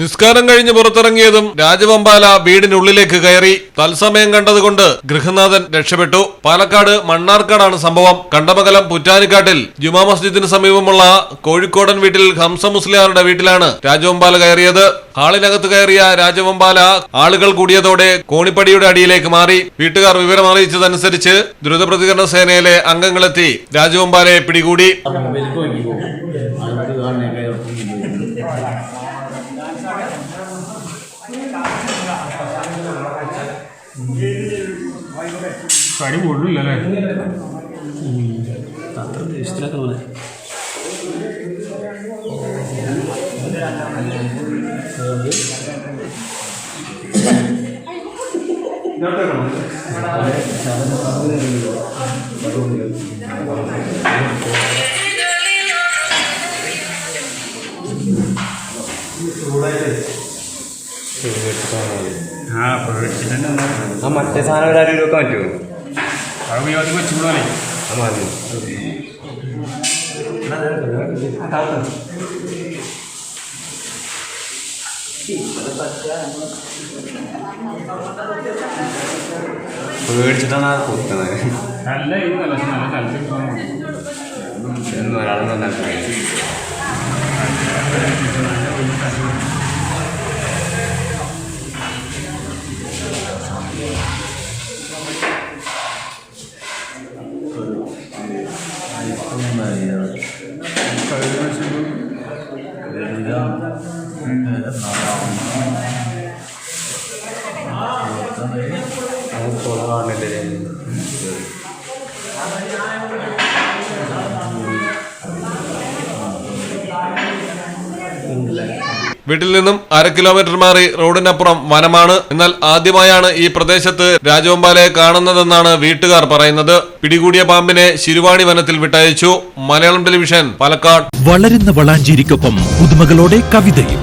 നിസ്കാരം കഴിഞ്ഞ് പുറത്തിറങ്ങിയതും രാജവമ്പാല വീടിനുള്ളിലേക്ക് കയറി തത്സമയം കണ്ടതുകൊണ്ട് ഗൃഹനാഥൻ രക്ഷപ്പെട്ടു. പാലക്കാട് മണ്ണാർക്കാടാണ് സംഭവം. കണ്ടമംഗലം പുറ്റാനിക്കാട്ടിൽ ജുമാ മസ്ജിദിന് സമീപമുള്ള കോഴിക്കോടൻ വീട്ടിൽ ഹംസ മുസ്ലിയാറുടെ വീട്ടിലാണ് രാജവമ്പാല കയറിയത്. ഹാളിനകത്ത് കയറിയ രാജവമ്പാല ആളുകൾ കൂടിയതോടെ കോണിപ്പടിയുടെ അടിയിലേക്ക് മാറി. വീട്ടുകാർ വിവരം അറിയിച്ചതനുസരിച്ച് ദ്രുതപ്രതികരണ സേനയിലെ അംഗങ്ങളെത്തി രാജവമ്പാലയെ പിടികൂടി. കടി കൊള്ളില്ലല്ലേ അത്ര ഇഷ്ടത്തിലൊക്കെ ആ പേടിച്ചിട്ടുണ്ട് ആ മറ്റേ സാധനം ഒരു അരിയിൽ വെക്കാൻ പറ്റുമോ? അത് വിയോതി വെച്ചുകൂടാനേ ആ മതി. പേടിച്ചിട്ടാണ് ആ കുത്തുന്നത് നല്ല ഇത് നല്ല നല്ല സ്ഥലത്ത് കിട്ടണം എന്ന് ഒരാൾ നന്നായി വീട്ടിൽ നിന്നും അര കിലോമീറ്റർ മാറി റോഡിനപ്പുറം വനമാണ്. എന്നാൽ ആദ്യമായാണ് ഈ പ്രദേശത്ത് രാജവമ്പാലയെ കാണുന്നതെന്നാണ് വീട്ടുകാർ പറയുന്നത്. പിടികൂടിയ പാമ്പിനെ ശിരുവാണി വനത്തിൽ വിട്ടയച്ചു. മലയാളം ടെലിവിഷൻ പാലക്കാട്. വളരുന്ന വളാഞ്ചേരിക്കൊപ്പം പുതുമകളോടെ കവിതയും.